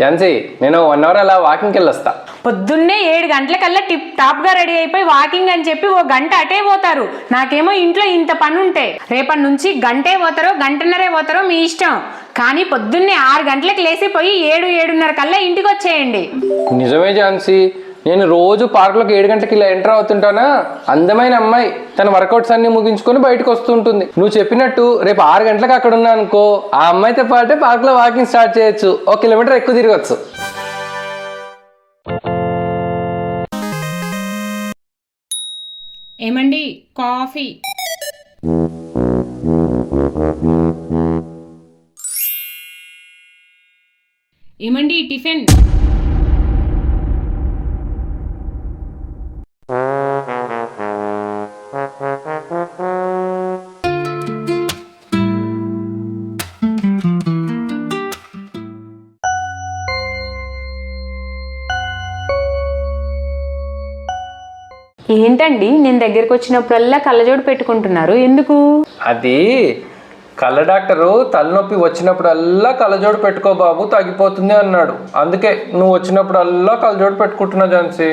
ఝాన్సీ నేను one hour అలా వాకింగ్కి వెళ్ళొస్తా పొద్దున్నే ఏడు గంటలకల్లా టిప్ టాప్గా రెడీ అయిపోయి వాకింగ్ అని చెప్పి ఓ గంట అటే పోతారు. నాకేమో ఇంట్లో ఇంత పని ఉంటే రేపటి నుంచి గంటే పోతారో గంటన్నరే పోతారో మీ ఇష్టం. కానీ పొద్దున్నే ఆరు గంటలకు లేసిపోయి ఏడు ఏడున్నర కల్లా ఇంటికి వచ్చేయండి నిజమే ఝాన్సీ. నేను రోజు పార్కులోకి ఏడు గంటలకి ఇలా ఎంటర్ అవుతుంటానా? అందమైన అమ్మాయి తన వర్కౌట్స్ అన్ని ముగించుకొని బయటకు వస్తుంటుంది నువ్వు చెప్పినట్టు రేపు ఆరు గంటలకు అక్కడ ఉన్నా అనుకో ఆ అమ్మాయితో పాటే పార్క్లో వాకింగ్ స్టార్ట్ చేయొచ్చు. ఒక కిలోమీటర్ ఎక్కువ తిరగచ్చు. ఏమండి? కాఫీ. ఏమండి టిఫిన్? ఏంటండి? నేను దగ్గరికి వచ్చినప్పుడల్లా కళ్ళజోడు పెట్టుకుంటున్నారు. ఎందుకు? అది కళ్ళ డాక్టరు తలనొప్పి వచ్చినప్పుడల్లా కళ్ళజోడు పెట్టుకో బాబు తగ్గిపోతుంది అన్నాడు. అందుకే నువ్వు వచ్చినప్పుడల్లా కళ్ళజోడు పెట్టుకుంటున్నావు ఝాన్సీ.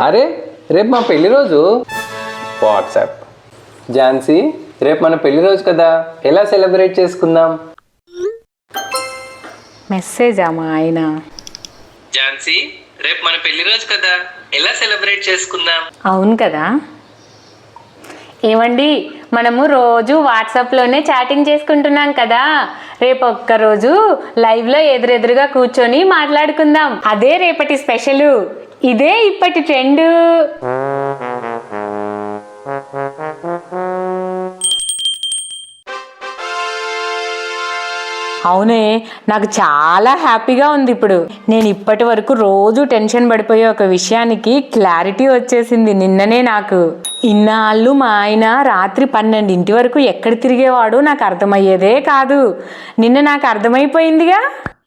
అరే రేపు మా పెళ్ళి రోజు? వాట్సాప్. ఝాన్సీ? రేపు మన పెళ్ళి రోజు కదా. ఎలా సెలబ్రేట్ చేసుకుందాం? మెసేజా మా ఆయన? ఝాన్సీ రేపు మన పెళ్ళి రోజు కదా. ఎలా సెలబ్రేట్ చేసుకుందాం? అవును కదా. ఏమండి మనము రోజు వాట్సాప్లోనే చాటింగ్ చేసుకుంటున్నాం కదా. రేపు ఒక్కరోజు లైవ్లో ఎదురెదురుగా కూర్చొని మాట్లాడుకుందాం. అదే రేపటి స్పెషల్. ఇదే ఇప్పటి ట్రెండ్. అవునే నాకు చాలా హ్యాపీగా ఉంది ఇప్పుడు. నేను ఇప్పటి వరకు రోజు టెన్షన్ పడిపోయే ఒక విషయానికి క్లారిటీ వచ్చేసింది నిన్ననే నాకు. ఇన్నాళ్ళు మా ఆయన రాత్రి పన్నెండింటి వరకు ఎక్కడ తిరిగేవాడు నాకు అర్థమయ్యేదే కాదు. నిన్న నాకు అర్థమైపోయిందిగా?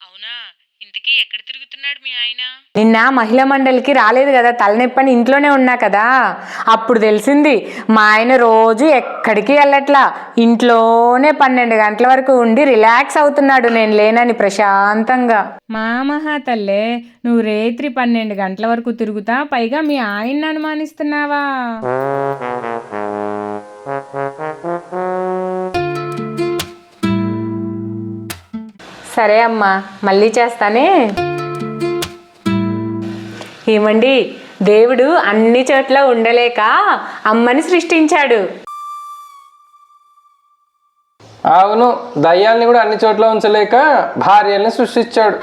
అవునా? ఇంతకీ ఎక్కడ తిరుగుతున్నాడు మీ ఆయన? నిన్న మహిళా మండలికి రాలేదు కదా తలనొప్పని ఇంట్లోనే ఉన్నా కదా. అప్పుడు తెలిసింది మా ఆయన రోజు ఎక్కడికి వెళ్ళట్లా ఇంట్లోనే పన్నెండు గంటల వరకు ఉండి రిలాక్స్ అవుతున్నాడు నేను లేనని ప్రశాంతంగా. మా మహా తల్లే నువ్వు రేత్రి పన్నెండు గంటల వరకు తిరుగుతా పైగా మీ ఆయన్ని అనుమానిస్తున్నావా? సరే అమ్మా మళ్ళీ చేస్తానే? ఏమండి? దేవుడు అన్ని చోట్ల ఉండలేక అమ్మని సృష్టించాడు. అవును దయ్యాల్ని కూడా అన్ని చోట్ల ఉంచలేక భార్యల్ని సృష్టించాడు.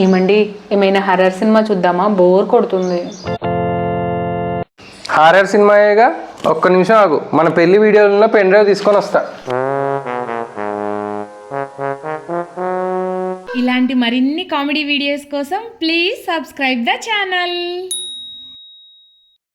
ఏమండి? ఏమైనా హర్రర్ సినిమా చూద్దామా? బోర్ కొడుతుంది. హారర్ సినిమాయేగా ఒక్క నిమిషం ఆగు. మన పెళ్ళి వీడియోలలో పెన్ డ్రైవ్ తీసుకొని వస్తా. ఇలాంటి మరిన్ని కామెడీ వీడియోస్ కోసం ప్లీజ్ సబ్స్క్రైబ్ ద ఛానల్